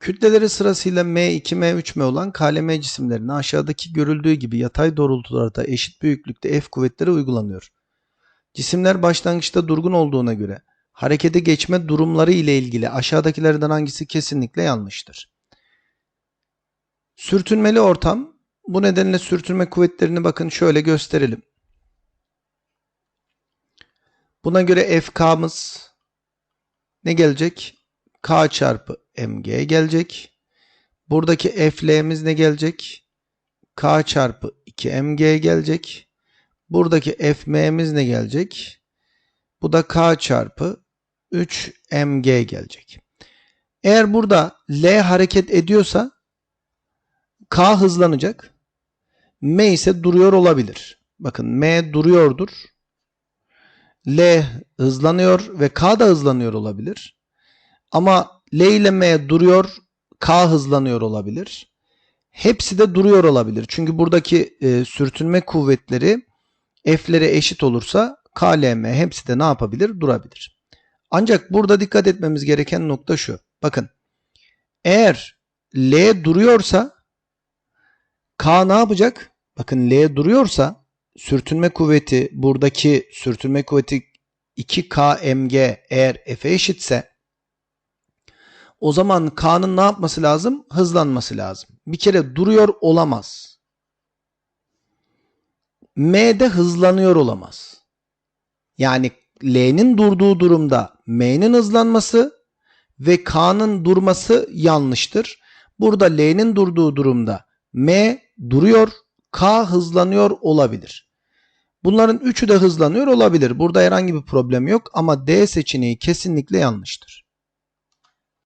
Kütleleri sırasıyla M2, M3, M olan KLM cisimlerine aşağıdaki görüldüğü gibi yatay doğrultularda eşit büyüklükte F kuvvetleri uygulanıyor. Cisimler başlangıçta durgun olduğuna göre harekete geçme durumları ile ilgili aşağıdakilerden hangisi kesinlikle yanlıştır? Sürtünmeli ortam. Bu nedenle sürtünme kuvvetlerini bakın şöyle gösterelim. Buna göre FK'mız ne gelecek? K çarpı mg gelecek. Buradaki F'l'miz ne gelecek? K çarpı 2mg gelecek. Buradaki Fm'miz ne gelecek? Bu da K çarpı 3mg gelecek. Eğer burada L hareket ediyorsa K hızlanacak. M ise duruyor olabilir. Bakın M duruyordur. L hızlanıyor ve K da hızlanıyor olabilir. Ama L ile M duruyor, K hızlanıyor olabilir. Hepsi de duruyor olabilir. Çünkü buradaki e, sürtünme kuvvetleri F'lere eşit olursa K, L, M hepsi de ne yapabilir? Durabilir. Ancak burada dikkat etmemiz gereken nokta şu. Bakın eğer L duruyorsa K ne yapacak? Bakın L duruyorsa sürtünme kuvveti buradaki sürtünme kuvveti 2K mg eğer F'e eşitse o zaman K'nın ne yapması lazım? Hızlanması lazım. Bir kere duruyor olamaz. M'de hızlanıyor olamaz. Yani L'nin durduğu durumda M'nin hızlanması ve K'nın durması yanlıştır. Burada L'nin durduğu durumda M duruyor, K hızlanıyor olabilir. Bunların üçü de hızlanıyor olabilir. Burada herhangi bir problem yok ama D seçeneği kesinlikle yanlıştır.